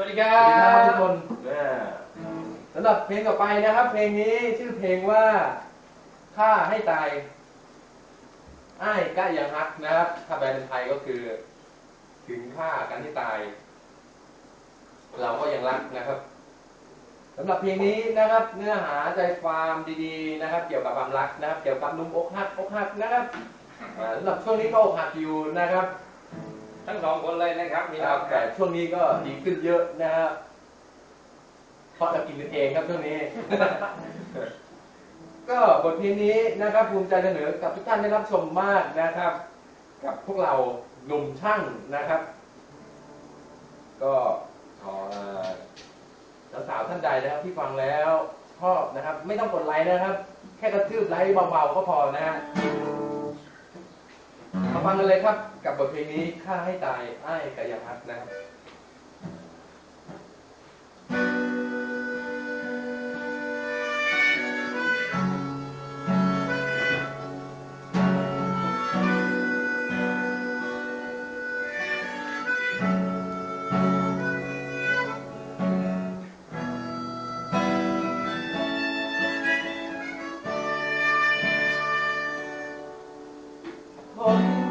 วัสดีครัสวัสดีครับบทุกคนอ่าสำหรับเพลงต่อไปนะครับ เพลงนี้ชื่อเพลงว่าฆ่าให้ตายอ้ายกะยังฮักนะครับ ถ้าแปลเป็นไทยก็คือ ถึงฆ่ากันให้ตาย เราก็ยังรักนะครับสำหรับเพลงนี้นะครับ เนื้อหาใจความดีๆนะครับ เกี่ยวกับความรักนะครับ เกี่ยวกับหนุ่มอกหักอกหักนะครับอ่าสำหรับช่วงนี้ก็อกหักอยู่นะครับ ทั้งสองคนเลยนะครับ มีคน้รัอบงแต่ช่วงนี้ก็ดีขึ้นเยอะนะครับเพราะจะกินกันเองครับช่วงนี้ ก็บทเพลงนี้นะครับ ภูมิใจเสนอกับทุกท่านได้รับชมมากนะครับ กับพวกเราหนุ่มช่างนะครับ ก็ขอเอ่อสาวๆท่านใดนะครับที่ฟังแล้วชอบนะครับ ไม่ต้องกดไลค์นะครับ แค่กระทืบไลค์เบาๆก็พอนะฮะ มาฟังกันเลยครับกับบทเพลงนี้ฆ่าให้ตายอ้ายกายพัฒน์นะครับ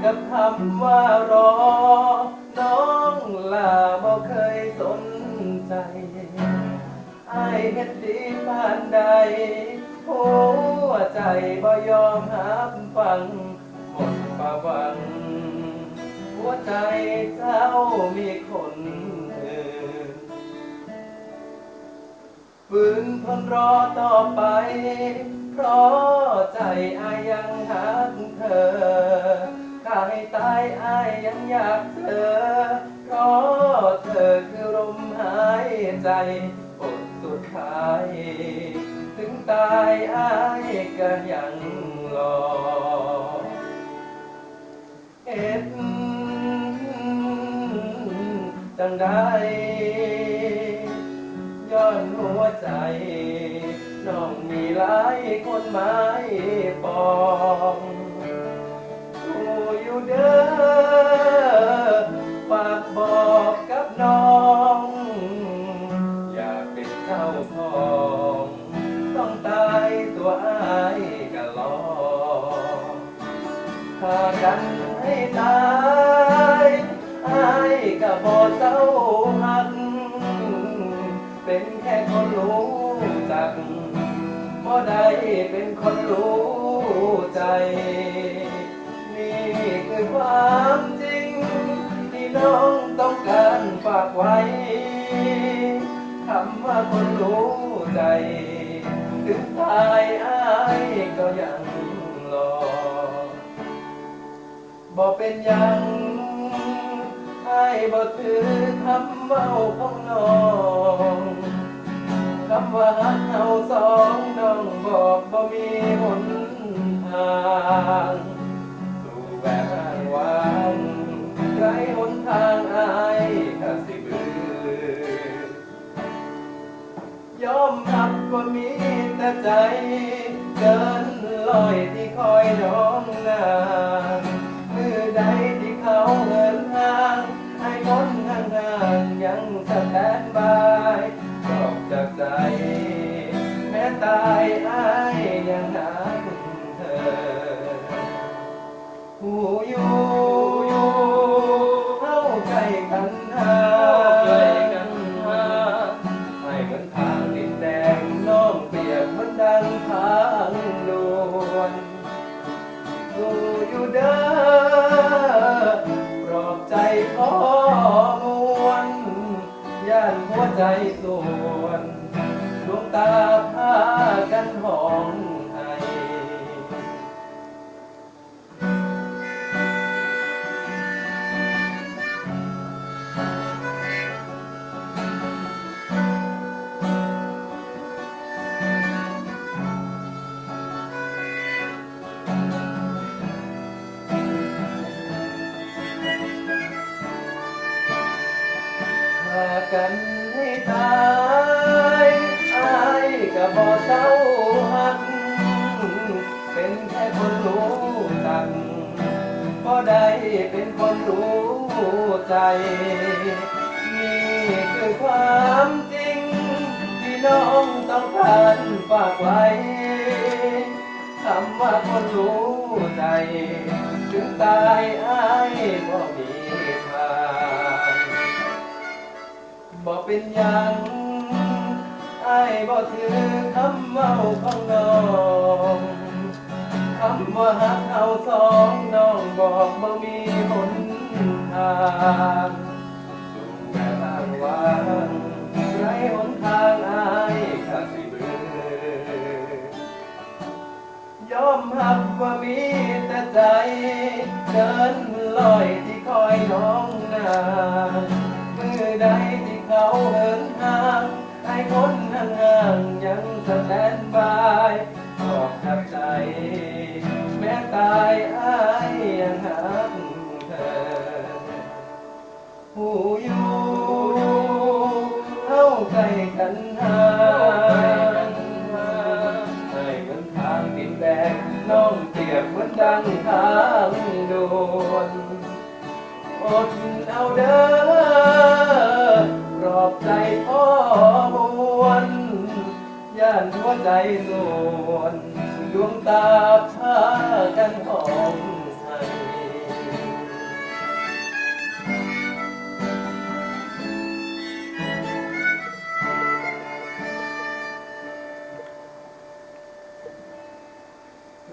กับคำว่ารอ น้องลาบ่เคยสนใจไอเฮ็ดดีปานใดหัวใจบ่ยอมหับฟังหมดความหวัง หัวใจเจ้ามีคนอื่นฝืนทนรอต่อไป เพราะใจอายังหา ให้ตายอายยังอยากเจอเพราะเธอคือลมหายใจอดสุดท้าย ถึงตายอายก็ยังรอเอ็ดจังได้ย้อนหัวใจน้องมีหลายคนหมายปอง เด้อฝากบอกกับน้อง อยากเป็นเจ้าของ ต้องตายตัวอายก็รอฆ่ากันให้ตายอายก็บอเจ้าหัก เป็นแค่คนรู้จักบ่ได้เป็นคนรู้ใจ คือความจริง ที่น้องต้องการฝากไว้คำว่าคนรู้ใจ ถึงตายอายก็ยังรอบอกเป็นยังไอ้บ่ถือคำเว้าของน้องคำว่าฮักเฮาสองน้องบอกบ่มีหนทาง มรับว่ามีแต่ใจ เกินลอยที่คอยน้องนานมือใดที่เขาเหินห่างให้คนห่างๆยังสแตนบายนอบจากใจ แม้ตา อบใจขอมวลย่านหัวใจส่ว กันให้ตายอายก็บ่เศร้าหัก เป็นแค่คนรู้จักบ่ได้เป็นคนรู้ใจ นี่คือความจริง ที่น้องต้องการฝากไว้คำว่าคนรู้ใจ ถึงตายอ้ายบ่มี บ่เป็นหยังอ้ายบ่ถือคำเมาของน้องคำว่าหักเอาสองน้องบอกบ่มีหนทางสู่แม่ทางวางไรหนทางอายกะสิเบือยอมหับว่ามีแต่ใจ เดินลอยที่คอยน้องนามือใด เขาเหินทางให้คนห่างๆยังสแตนบายบอกกับใจ แม้ตายอ้ายยังหักเธอผู้อยู่เข้าใกล้กันหาให้เหมือนทางดินแดงน้องเปรียบเหมือนดังทางโดนอดเอาเด้อานหัวใจส่วนดวงตาพากันหอมใส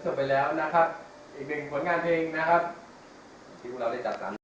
จบไปแล้วนะครับ อีกหนึ่งผลงานเพลงนะครับ ที่พวกเราได้จัดสรร